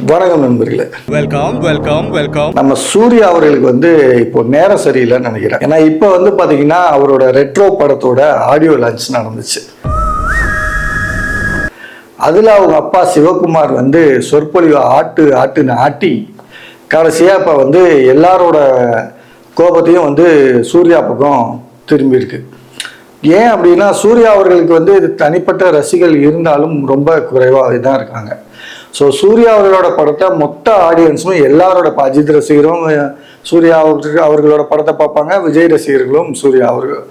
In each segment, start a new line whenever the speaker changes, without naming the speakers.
வணக்கம் நண்பர்களே.
Welcome welcome welcome
நம்ம சூர்யா அவர்களுக்கு வந்து இப்போ நேரம் சரியில்லைன்னு நினைக்கிறேன். ஏன்னா இப்போ வந்து பார்த்தீங்கன்னா அவரோட ரெட்ரோ படத்தோட ஆடியோ லான்ச் நடந்துச்சு. அதில் அவங்க அப்பா சிவகுமார் வந்து சொற்பொழிவு ஆட்டு ஆட்டுன்னு ஆட்டி கடைசியாக இப்போ வந்து எல்லாரோட கோபத்தையும் வந்து சூர்யா பக்கம் திரும்பியிருக்கு. ஏன் அப்படின்னா சூர்யா அவர்களுக்கு வந்து இது தனிப்பட்ட ரசிகர்கள் இருந்தாலும் ரொம்ப குறைவாக தான் இருக்காங்க. ஸோ சூர்யா அவர்களோட படத்தை மொத்த ஆடியன்ஸும் எல்லாரோட ப- அஜித் ரசிகரும் சூர்யா அவர்கள் அவர்களோட படத்தை பார்ப்பாங்க விஜய் ரசிகர்களும் சூர்யா அவர்கள்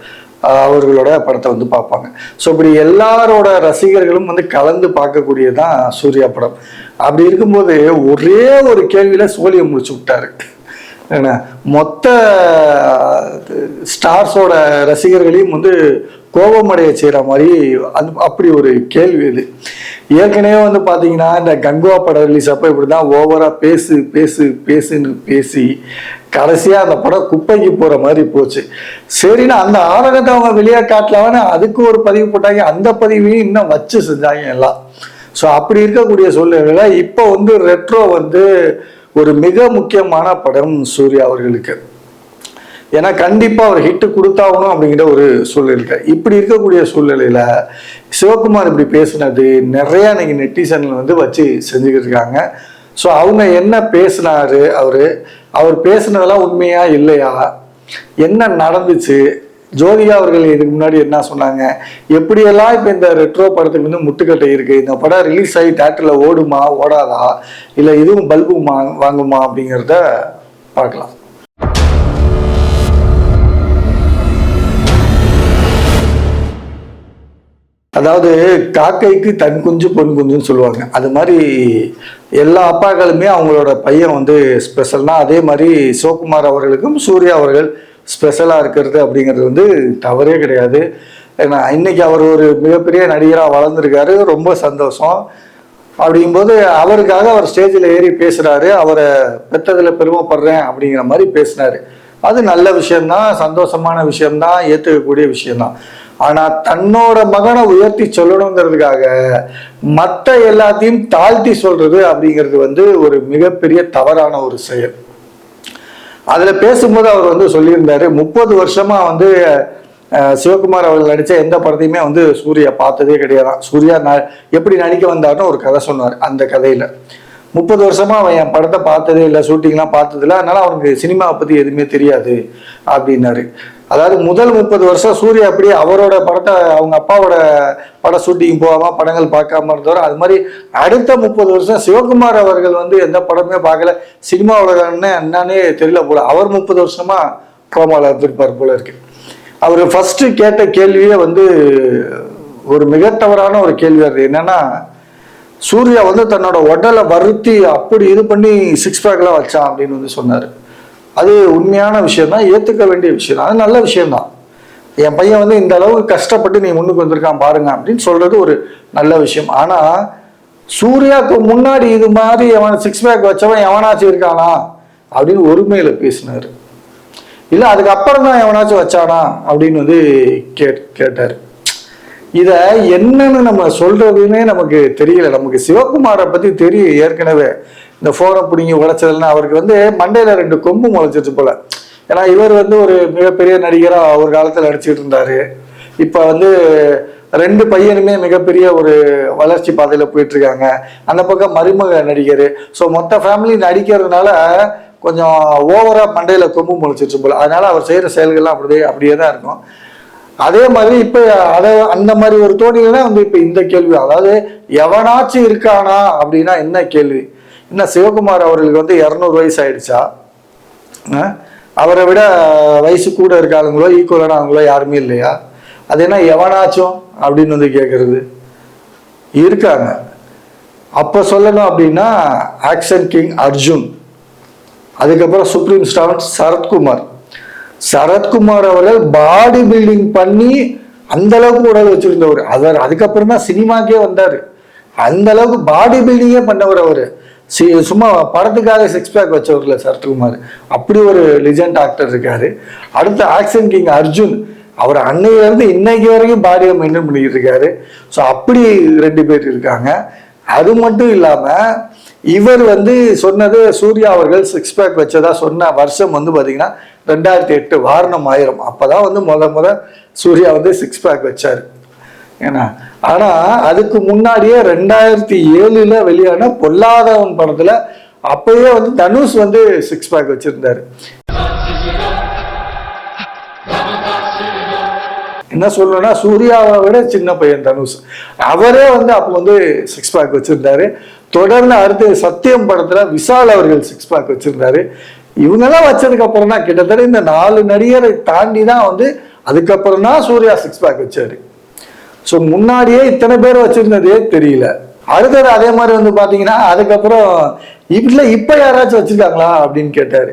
அவர்களோட படத்தை வந்து பார்ப்பாங்க. ஸோ இப்படி எல்லாரோட ரசிகர்களும் வந்து கலந்து பார்க்கக்கூடியதான் சூர்யா படம். அப்படி இருக்கும்போது ஒரே ஒரு கேள்வியில சோழியை முடிச்சு விட்டாரு. மொத்த ஸ்டார்ஸோட ரசிகர்களையும் வந்து கோபமடைய செய்கிற மாதிரி அது அப்படி ஒரு கேள்வி இது. ஏற்கனவே வந்து பார்த்தீங்கன்னா இந்த கங்குவா படம் ரிலீஸ் அப்போ இப்படி தான் ஓவராக பேசு பேசு பேசுன்னு பேசி கடைசியாக அந்த படம் குப்பைக்கு போகிற மாதிரி போச்சு. சரின்னு அந்த ஆரகத்தை அவங்க வெளியே காட்டலாம்னு அதுக்கு ஒரு பதிவு போட்டாங்க. அந்த பதிவையும் இன்னும் வச்சு செஞ்சாங்க எல்லாம். ஸோ அப்படி இருக்கக்கூடிய சூழ்நிலையில் இப்போ வந்து ரெட்ரோ வந்து ஒரு மிக முக்கியமான படம் சூர்யா அவர்களுக்கு. ஏன்னா கண்டிப்பா அவர் ஹிட் கொடுத்தாகணும் அப்படிங்கிற ஒரு சூழ்நிலை இப்படி இருக்கக்கூடிய சூழ்நிலையில சிவகுமார் இப்படி பேசினது நிறைய இன்னைக்கு நெட்டிசனில் வந்து வச்சு செஞ்சுக்கிட்டு இருக்காங்க ஸோ அவங்க என்ன பேசினாரு அவரு? அவர் பேசினதெல்லாம் உண்மையா இல்லையா? என்ன நடந்துச்சு? ஜோதிகா அவர்கள் இதுக்கு முன்னாடி என்ன சொன்னாங்க? எப்படியெல்லாம் இப்போ இந்த ரெட்ரோ படத்துக்கு வந்து முட்டுக்கட்டை இருக்கு? இந்த படம் ரிலீஸ் ஆகி தேட்டரில் ஓடுமா ஓடாதா? இல்லை இதுவும் பல்பு வாங்குமா அப்படிங்கிறத பார்க்கலாம். அதாவது காக்கைக்கு தன் குஞ்சு பொன் குஞ்சுன்னு சொல்லுவாங்க. அது மாதிரி எல்லா அப்பாக்களுமே அவங்களோட பையன் வந்து ஸ்பெஷல்னா அதே மாதிரி சிவகுமார் அவர்களுக்கும் சூர்யா அவர்கள் ஸ்பெஷலாக இருக்கிறது அப்படிங்கிறது வந்து தவறே கிடையாது. ஏன்னா இன்னைக்கு அவர் ஒரு மிகப்பெரிய நடிகராக வளர்ந்துருக்காரு. ரொம்ப சந்தோஷம். அப்படிங்கும்போது அவருக்காக அவர் ஸ்டேஜில் ஏறி பேசுகிறாரு அவரை பெற்றதில் பெருமைப்படுறேன் அப்படிங்கிற மாதிரி பேசினார். அது நல்ல விஷயம்தான். சந்தோஷமான விஷயம்தான். ஏற்றுக்கக்கூடிய விஷயம்தான். ஆனால் தன்னோட மகனை உயர்த்தி சொல்லணுங்கிறதுக்காக மற்ற எல்லாத்தையும் தாழ்த்தி சொல்கிறது அப்படிங்கிறது வந்து ஒரு மிகப்பெரிய தவறான ஒரு செயல். அதில் பேசும்போது அவர் வந்து சொல்லியிருந்தாரு முப்பது வருஷமா வந்து சிவகுமார் அவர்கள் நடித்த எந்த படத்தையுமே வந்து சூர்யா பார்த்ததே கிடையாதான். சூர்யா ந- எப்படி நடிக்க வந்தாருன்னு ஒரு கதை சொன்னார் அந்த கதையில். முப்பது வருஷமா அவன் என் படத்தை பார்த்ததே இல்லை ஷூட்டிங்லாம் பார்த்ததில்ல அதனால அவனுக்கு சினிமாவை பற்றி எதுவுமே தெரியாது அப்படின்னாரு. அதாவது முதல் முப்பது வருஷம் சூர்யா அப்படியே அவரோட படத்தை அவங்க அப்பாவோட பட ஷூட்டிங் போகாம படங்கள் பார்க்காம இருந்தவர். அது மாதிரி அடுத்த முப்பது வருஷம் சிவகுமார் அவர்கள் வந்து எந்த படமே பார்க்கல. சினிமா உலகம்னு என்னன்னே தெரியல போல. அவர் முப்பது வருஷமா கோமால இருந்திருப்பார் போல இருக்கு. அவர் ஃபர்ஸ்ட் கேட்ட கேள்வியே வந்து ஒரு மிக தவறான ஒரு கேள்வி அது. என்னன்னா சூர்யா வந்து தன்னோட உடலை வருத்தி அப்படி இது பண்ணி சிக்ஸ் பேக்லாம் வச்சான் அப்படின்னு வந்து சொன்னார். அது உண்மையான விஷயம் தான் ஏற்றுக்க வேண்டிய விஷயம். தான் அது நல்ல விஷயம்தான். என் பையன் வந்து இந்த அளவுக்கு கஷ்டப்பட்டு நீ முன்னுக்கு வந்திருக்கான் பாருங்க அப்படின்னு சொல்றது ஒரு நல்ல விஷயம். ஆனா சூர்யாவுக்கு முன்னாடி இது மாதிரி அவன் சிக்ஸ் பேக் வச்சவன் எவனாச்சும் இருக்கானா அப்படின்னு ஒருமையில பேசினாரு. இல்ல அதுக்கப்புறம் தான் எவனாச்சும் வச்சானா அப்படின்னு வந்து கேட் கேட்டாரு. இத என்னன்னு நம்ம சொல்றதுன்னே நமக்கு தெரியல. நமக்கு சிவகுமாரை பத்தி தெரியும் ஏற்கனவே. இந்த ஃபோனை பிடிங்கி உடைச்சதுன்னா அவருக்கு வந்து மண்டையில் ரெண்டு கொம்பு முளைச்சிருச்சு போல. ஏன்னா இவர் வந்து ஒரு மிகப்பெரிய நடிகராக ஒரு காலத்தில் நடிச்சிட்டு இருந்தாரு. இப்போ வந்து ரெண்டு பையனுமே மிகப்பெரிய ஒரு வளர்ச்சி பாதையில் போயிட்டு இருக்காங்க அந்த பக்கம் மருமக நடிகர். ஸோ மொத்த ஃபேமிலி நடிக்கிறதுனால கொஞ்சம் ஓவராக மண்டையில் கொம்பு முளைச்சிருச்சு போல. அதனால அவர் செய்கிற செயல்கள்லாம் அப்படியே அப்படியே தான் இருக்கும். அதே மாதிரி இப்போ அதை அந்த மாதிரி ஒரு தோணியில் தான் வந்து இப்போ இந்த கேள்வி. அதாவது எவனாச்சும் இருக்கானா அப்படின்னா என்ன கேள்வி? என்ன சிவகுமார் அவர்களுக்கு வந்து இரநூறு வயசு ஆயிடுச்சா அவரை விட வயசு கூட இருக்க ஆளுங்களோ ஈக்குவலான அவங்களோ யாருமே இல்லையா? அது என்ன எவனாச்சும் அப்படின்னு வந்து கேட்கறது இருக்காங்க. அப்போ சொல்லணும் அப்படின்னா ஆக்ஷன் கிங் அர்ஜுன். அதுக்கப்புறம் சுப்ரீம் ஸ்டார் சரத்குமார். சரத்குமார் அவர்கள் பாடி பில்டிங் பண்ணி அந்த அளவுக்கு உடல் வச்சிருந்தவர். அவர் அதுக்கப்புறம் தான் சினிமாக்கே வந்தார். அந்த அளவுக்கு பாடி பில்டிங்கே பண்ணவர் அவர். சும்மா படத்துக்காக சிக்ஸ் பேக் வச்சவர்ல சரத்குமார். அப்படி ஒரு லிஜெண்ட் ஆக்டர் இருக்காரு. அடுத்து ஆக்ஷன் கிங் அர்ஜுன். அவர் அன்னையில இருந்து இன்னைக்கு வரைக்கும் பாடியை மெயின்டைன் பண்ணிக்கிட்டு இருக்காரு. ஸோ அப்படி ரெண்டு பேர் இருக்காங்க. அது மட்டும் இல்லாம இவர் வந்து சொன்னது சூர்யா அவர்கள் சிக்ஸ் பேக் வச்சதா சொன்ன வருஷம் வந்து பார்த்தீங்கன்னா ரெண்டாயிரத்தி எட்டு வாரணம் ஆயிரம். அப்பதான் வந்து முத முத சூர்யா வந்து சிக்ஸ் பேக் வச்சாரு. ஏன்னா ஆனா அதுக்கு முன்னாடியே ரெண்டாயிரத்தி ஏழுல வெளியான பொல்லாதவன் படத்துல அப்பயே வந்து தனுஷ் வந்து சிக்ஸ் பேக் வச்சிருந்தாரு. என்ன சொல்லணும்னா சூர்யாவை விட சின்ன பையன் தனுஷ். அவரே வந்து அப்போ வந்து சிக்ஸ் பேக் வச்சிருந்தாரு. தொடர்ந்து அடுத்து சத்தியம் படத்துல விஷால் அவர்கள் சிக்ஸ் பேக் வச்சிருந்தாரு. இவங்கெல்லாம் வச்சதுக்கு அப்புறம் தான் கிட்டத்தட்ட இந்த நாலு நடிகரை தாண்டி தான் வந்து அதுக்கப்புறம் தான் சூர்யா சிக்ஸ் பேக் வச்சாரு. ஸோ முன்னாடியே இத்தனை பேர் வச்சிருந்ததே தெரியல. அடுத்தது அதே மாதிரி வந்து பார்த்தீங்கன்னா அதுக்கப்புறம் இப்படில இப்போ யாராச்சும் வச்சுருக்காங்களா? அப்படின்னு கேட்டார்.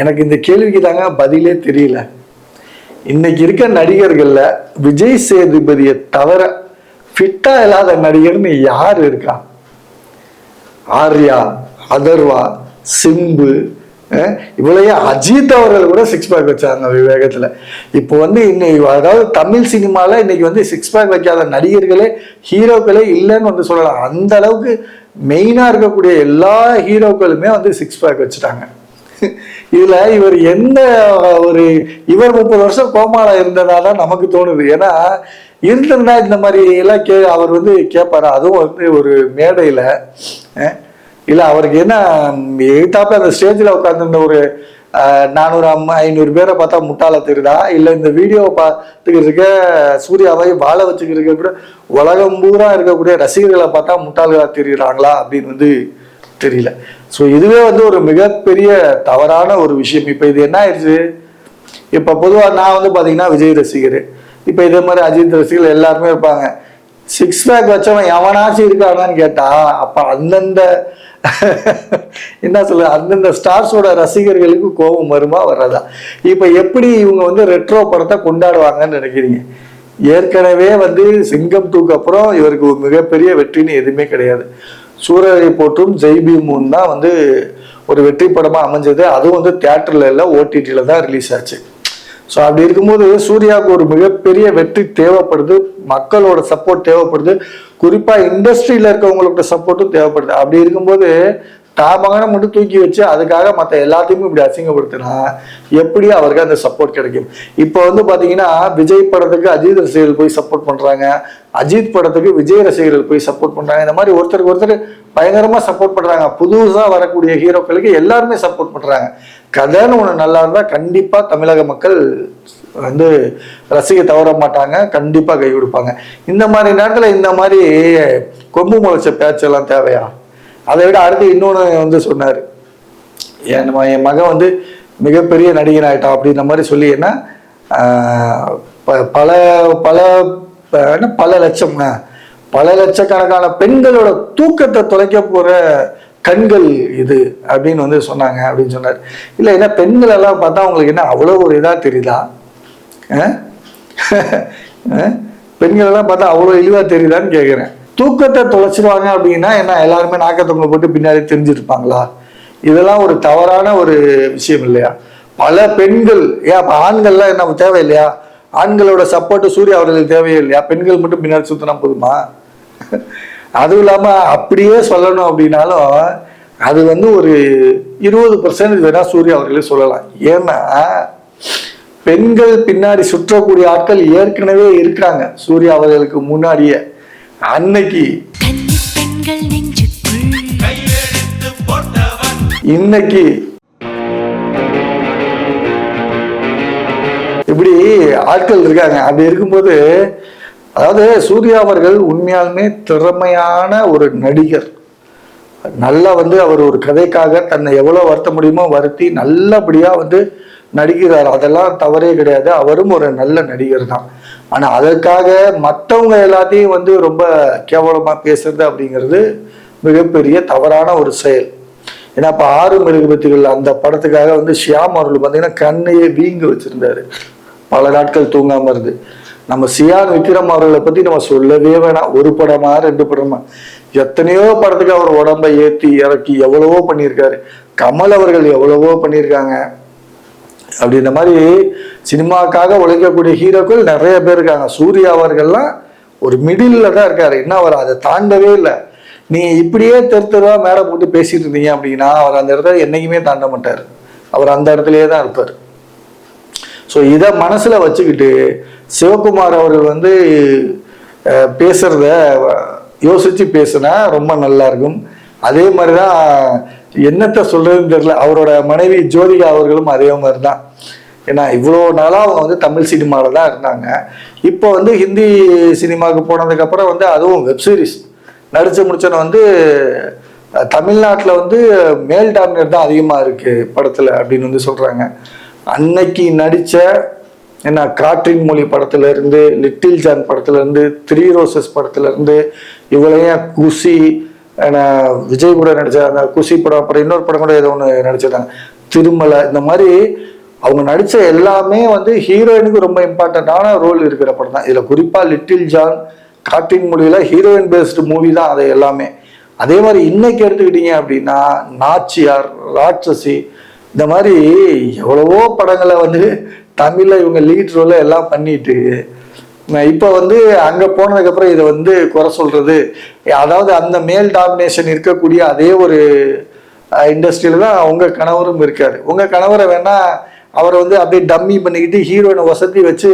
எனக்கு இந்த கேள்விக்கு தாங்க பதிலே தெரியல. இன்னைக்கு இருக்க நடிகர்களில் விஜய் சேதுபதியை தவிர ஃபிட்டாக இல்லாத நடிகர்னு யார் இருக்கா? ஆர்யா அதர்வா சிம்பு இவ்வளையே அஜித் அவர்கள் கூட சிக்ஸ் பேக் வச்சாங்க விவேகத்தில். இப்போ வந்து இன்னைக்கு அதாவது தமிழ் சினிமாவில் இன்னைக்கு வந்து சிக்ஸ் பேக் வைக்காத நடிகர்களே ஹீரோக்களே இல்லைன்னு வந்து சொல்லலாம். அந்த அளவுக்கு மெயினாக இருக்கக்கூடிய எல்லா ஹீரோக்களுமே வந்து சிக்ஸ் பேக் வச்சுட்டாங்க. இதுல இவர் எந்த ஒரு இவர் முப்பது வருஷம் கோமால இருந்ததா தான் நமக்கு தோணுது. ஏன்னா இருந்திருந்தா இந்த மாதிரி எல்லாம் கே அவர் வந்து கேட்பார் அதுவும் வந்து ஒரு மேடையில இல்லை அவருக்கு என்ன எதிர்த்தாப்புல அந்த ஸ்டேஜில் உட்காந்துருந்த ஒரு நானூறு அம் ஐநூறு பேரை பார்த்தா முட்டாள திருடா இல்லை இந்த வீடியோவை பார்த்துக்கிட்டு இருக்க சூர்யாவை வாழ வச்சுக்கிட்டு கூட உலகம் பூரா இருக்கக்கூடிய ரசிகர்களை பார்த்தா முட்டாள்களாக தெரியுறாங்களா அப்படின்னு வந்து தெரியல. ஸோ இதுவே வந்து ஒரு மிகப்பெரிய தவறான ஒரு விஷயம். இப்போ இது என்ன ஆயிடுச்சு? இப்போ பொதுவாக நான் வந்து பார்த்தீங்கன்னா விஜய் ரசிகர். இப்போ இதே மாதிரி அஜித் ரசிகர்கள் எல்லாருமே இருப்பாங்க. சிக்ஸ் பேக் வச்சவன் எவனாச்சும் இருக்கானான்னு கேட்டா அப்போ அந்தந்த என்ன சொல்ல அந்தந்த ஸ்டார்ஸோட ரசிகர்களுக்கு கோபம் வருமா வர்றதா இப்போ எப்படி இவங்க வந்து ரெட்ரோ படத்தை கொண்டாடுவாங்கன்னு நினைக்கிறீங்க? ஏற்கனவே வந்து சிங்கம் தூக்கு அப்புறம் இவருக்கு மிகப்பெரிய வெற்றின்னு எதுவுமே கிடையாது. சூரரை போற்றும் ஜெய்பீமுன் தான் வந்து ஒரு வெற்றி படமாக அமைஞ்சது. அதுவும் வந்து தேட்டரில் இல்லை ஓடிடியில் தான் ரிலீஸ் ஆச்சு. ஸோ அப்படி இருக்கும்போது சூர்யாவுக்கு ஒரு மிகப்பெரிய வெற்றி தேவைப்படுது. மக்களோட சப்போர்ட் தேவைப்படுது. குறிப்பாக இண்டஸ்ட்ரியில் இருக்கவங்களோட சப்போர்ட்டும் தேவைப்படுது. அப்படி இருக்கும்போது தான் மட்டும் தூக்கி வச்சு அதுக்காக மற்ற எல்லாத்தையுமே இப்படி அசிங்கப்படுத்தினா எப்படி அவருக்கு அந்த சப்போர்ட் கிடைக்கும்? இப்போ வந்து பார்த்தீங்கன்னா விஜய் படத்துக்கு அஜித் ரசிகர்கள் போய் சப்போர்ட் பண்ணுறாங்க அஜித் படத்துக்கு விஜய் ரசிகர்கள் போய் சப்போர்ட் பண்ணுறாங்க இந்த மாதிரி ஒருத்தருக்கு ஒருத்தர் பயங்கரமாக சப்போர்ட் பண்ணுறாங்க புதுசாக வரக்கூடிய ஹீரோக்களுக்கு எல்லாருமே சப்போர்ட் பண்ணுறாங்க கதைன்னு ஒன்று நல்லா இருந்தால் கண்டிப்பாக தமிழக மக்கள் வந்து ரசிக தவற மாட்டாங்க. கண்டிப்பாக கை கொடுப்பாங்க. இந்த மாதிரி நேரத்தில் இந்த மாதிரி கொம்பு முளைச்ச பேச்செல்லாம் தேவையா? அதை விட அடுத்து இன்னொன்று வந்து சொன்னார் என் ம- என் மகன் வந்து மிகப்பெரிய நடிகன் ஆகிட்டோம் அப்படின்ற மாதிரி சொல்லி என்ன ப- பல பல என்ன பல லட்சம் பல லட்சக்கணக்கான பெண்களோட தூக்கத்தை தொலைக்க போகிற கண்கள் இது அப்படின்னு வந்து சொன்னாங்க அப்படின்னு சொன்னார் இல்லை என்ன பெண்கள் எல்லாம் பார்த்தா உங்களுக்கு என்ன அவ்வளோ ஒரு இதாக தெரியுதா ஆ? ஆ? பெண்கள் எல்லாம் பார்த்தா அவ்வளோ இழிவாக தெரியுதான்னு கேட்குறேன் தூக்கத்தை தொலைச்சிருவாங்க அப்படின்னா என்ன எல்லாருமே நாக்கத்தவங்க போட்டு பின்னாடி தெரிஞ்சிருப்பாங்களா? இதெல்லாம் ஒரு தவறான ஒரு விஷயம் இல்லையா? பல பெண்கள் ஏன் அப்ப ஆண்கள்லாம் என்ன தேவையில்லையா? ஆண்களோட சப்போர்ட் சூரிய அவர்களுக்கு தேவையே இல்லையா? பெண்கள் மட்டும் பின்னாடி சுத்தினா போதுமா? அதுவும் இல்லாம அப்படியே சொல்லணும் அப்படின்னாலும் அது வந்து ஒரு இருபது பர்சன்ட் வேணா சூர்யா அவர்களே சொல்லலாம். ஏன்னா பெண்கள் பின்னாடி சுற்றக்கூடிய ஆட்கள் ஏற்கனவே இருக்கிறாங்க. சூர்யா அவர்களுக்கு முன்னாடியே. அன்னைக்கு இன்னைக்கு இப்படி ஆட்கள் இருக்காங்க. அப்படி இருக்கும்போது அதாவது சூர்யா அவர்கள் உண்மையாலுமே திறமையான ஒரு நடிகர். நல்லா வந்து அவர் ஒரு கதைக்காக தன்னை எவ்வளவு வருத்த முடியுமோ வருத்தி நல்லபடியா வந்து நடிக்கிறார். அதெல்லாம் தவறே கிடையாது. அவரும் ஒரு நல்ல நடிகர் தான். ஆனால் அதற்காக மற்றவங்க எல்லாத்தையும் வந்து ரொம்ப கேவலமாக பேசுறது அப்படிங்கிறது மிகப்பெரிய தவறான ஒரு செயல். ஏன்னா இப்போ ஆறு மெழுகுபத்திகள் அந்த படத்துக்காக வந்து ஷியாம் அவர்கள் பார்த்தீங்கன்னா கண்ணையே வீங்கி வச்சுருந்தாரு. பல நாட்கள் தூங்காம இருந்து. நம்ம சியான் விக்ரம் அவர்களை பத்தி நம்ம சொல்லவே வேணாம். ஒரு படமா ரெண்டு படமா. எத்தனையோ படத்துக்கு அவர் உடம்பை ஏற்றி இறக்கி எவ்வளவோ பண்ணியிருக்காரு. கமல் அவர்கள் எவ்வளவோ பண்ணியிருக்காங்க. அப்படி இந்த மாதிரி சினிமாக்காக உழைக்கக்கூடிய ஹீரோக்கள் நிறைய பேர் இருக்காங்க. சூர்யா அவர்கள்லாம் ஒரு மிடில்ல தான் இருக்காரு. என்ன அவர் அதை தாண்டவே இல்லை. நீ இப்படியே தெரு தெருவா மேலே போட்டு பேசிட்டு இருந்தீங்க அப்படின்னா அவர் அந்த இடத்துல என்னைக்குமே தாண்ட மாட்டார். அவர் அந்த இடத்துலயே தான் இருப்பார். ஸோ இதை மனசுல வச்சுக்கிட்டு சிவகுமார் அவர்கள் வந்து பேசுறத யோசிச்சு பேசுனா ரொம்ப நல்லா இருக்கும். அதே மாதிரி தான் என்னத்த சொல்றதுன்னு தெரியல. அவரோட மனைவி ஜோதிகா அவர்களும் அதே மாதிரி தான். ஏன்னா இவ்வளோ நாளாக அவங்க வந்து தமிழ் சினிமாவில் தான் இருந்தாங்க. இப்போ வந்து ஹிந்தி சினிமாவுக்கு போனதுக்கப்புறம் வந்து அதுவும் வெப் சீரிஸ் நடிச்சு முடிச்சோன்னு வந்து தமிழ்நாட்டில் வந்து மேல் டாமினர் தான் அதிகமாக இருக்குது படத்தில் அப்படின்னு வந்து சொல்கிறாங்க அன்னைக்கு நடித்த என்ன காற்றின் மொழி படத்துலேருந்து லிட்டில் ஜான் படத்துலேருந்து த்ரீ ரோசஸ் படத்துலேருந்து இவளையும் குசி ஏன்னா விஜய் கூட நடிச்ச அந்த குசி படம் அப்புறம் இன்னொரு படம் கூட ஏதோ ஒன்று நடிச்சிருந்தாங்க. திருமலை இந்த மாதிரி அவங்க நடித்த எல்லாமே வந்து ஹீரோயினுக்கு ரொம்ப இம்பார்ட்டண்ட்டான ரோல் இருக்கிற படம் தான். இதில் குறிப்பாக லிட்டில் ஜான் கார்ட்டின் மொழியில் ஹீரோயின் பேஸ்டு மூவி தான் அது எல்லாமே. அதே மாதிரி இன்னைக்கு எடுத்துக்கிட்டீங்க அப்படின்னா நாச்சியார் ராட்சசி இந்த மாதிரி எவ்வளவோ படங்களை வந்து தமிழில் இவங்க லீட் ரோலில் எல்லாம் பண்ணிட்டு இப்போ வந்து அங்கே போனதுக்கப்புறம் இதை வந்து குறை சொல்கிறது அதாவது அந்த மேல் டாமினேஷன் இருக்கக்கூடிய அதே ஒரு இண்டஸ்ட்ரியில் தான் உங்கள் கணவரும் இருக்கார். உங்கள் கணவரை வேணால் அவரை வந்து அப்படியே டம்மி பண்ணிக்கிட்டு ஹீரோயினை வசதி வச்சு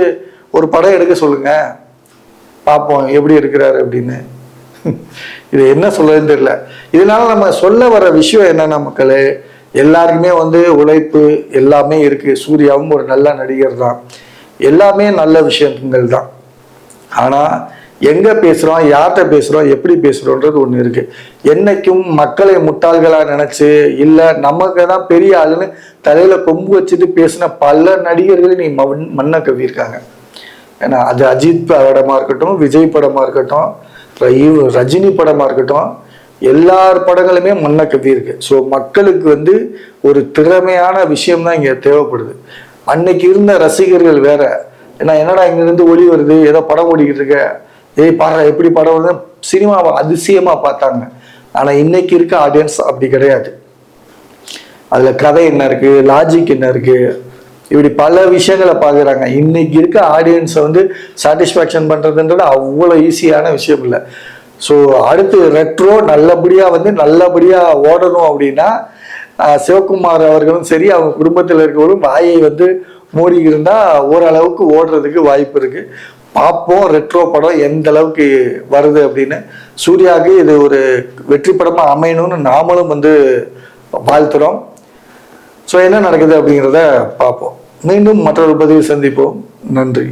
ஒரு படம் எடுக்க சொல்லுங்கள் பார்ப்போம் எப்படி இருக்கிறாரு அப்படின்னு. இது என்ன சொல்லுறதுன்னு தெரியல. இதனால நம்ம சொல்ல வர விஷயம் என்னென்ன மக்களே எல்லாருக்குமே வந்து உழைப்பு எல்லாமே இருக்குது சூர்யாவும் ஒரு நல்ல நடிகர் தான். எல்லாமே நல்ல விஷயங்கள் தான். ஆனால் எங்கே பேசுகிறோம் யார்கிட்ட பேசுகிறோம் எப்படி பேசுகிறோன்றது ஒன்று இருக்குது என்னைக்கும் மக்களை முட்டாள்களாக நினச்சி இல்லை நமக்கு தான் பெரிய ஆளுன்னு தலையில் கொம்பு வச்சுட்டு பேசின பல நடிகர்களை நீ மண் மண்ணை கவியிருக்காங்க ஏன்னா அது அஜித் படமாக இருக்கட்டும் விஜய் படமாக இருக்கட்டும் அப்புறம் ரஜினி படமாக இருக்கட்டும் எல்லார் படங்களுமே மண்ணை கவியிருக்கு இருக்கு ஸோ மக்களுக்கு வந்து ஒரு திறமையான விஷயம் தான் தேவைப்படுது. அன்னைக்கு இருந்த ரசிகர்கள் வேற ஏன்னா என்னடா இங்கேருந்து ஒளி வருது? ஏதோ படம் ஓடிக்கிட்டு இருக்க. ஏய் பாரு எப்படி படம் வருது சினிமாவை அதிசயமா பார்த்தாங்க. ஆனால் இன்னைக்கு இருக்க ஆடியன்ஸ் அப்படி கிடையாது. அதுல கதை என்ன இருக்கு? லாஜிக் என்ன இருக்கு? இப்படி பல விஷயங்களை பார்க்குறாங்க. இன்னைக்கு இருக்க ஆடியன்ஸை வந்து சாட்டிஸ்ஃபேக்ஷன் பண்றதுன்றது அவ்வளோ ஈஸியான விஷயம் இல்லை. ஸோ அடுத்து ரெட்ரோ நல்லபடியா வந்து நல்லபடியா ஓடணும் அப்படின்னா சிவகுமார் அவர்களும் சரி அவங்க குடும்பத்தில் இருக்கவரும் வாயை வந்து மூடி இருந்தால் ஓரளவுக்கு ஓடுறதுக்கு வாய்ப்பு இருக்குது பார்ப்போம் ரெட்ரோ படம் எந்த அளவுக்கு வருது அப்படின்னு. சூர்யாவுக்கு இது ஒரு வெற்றி படமாக அமையணும்னு நாமளும் வந்து வாழ்த்துறோம். ஸோ என்ன நடக்குது அப்படிங்கிறத பார்ப்போம். மீண்டும் மற்றொரு பதிவு சந்திப்போம். நன்றி.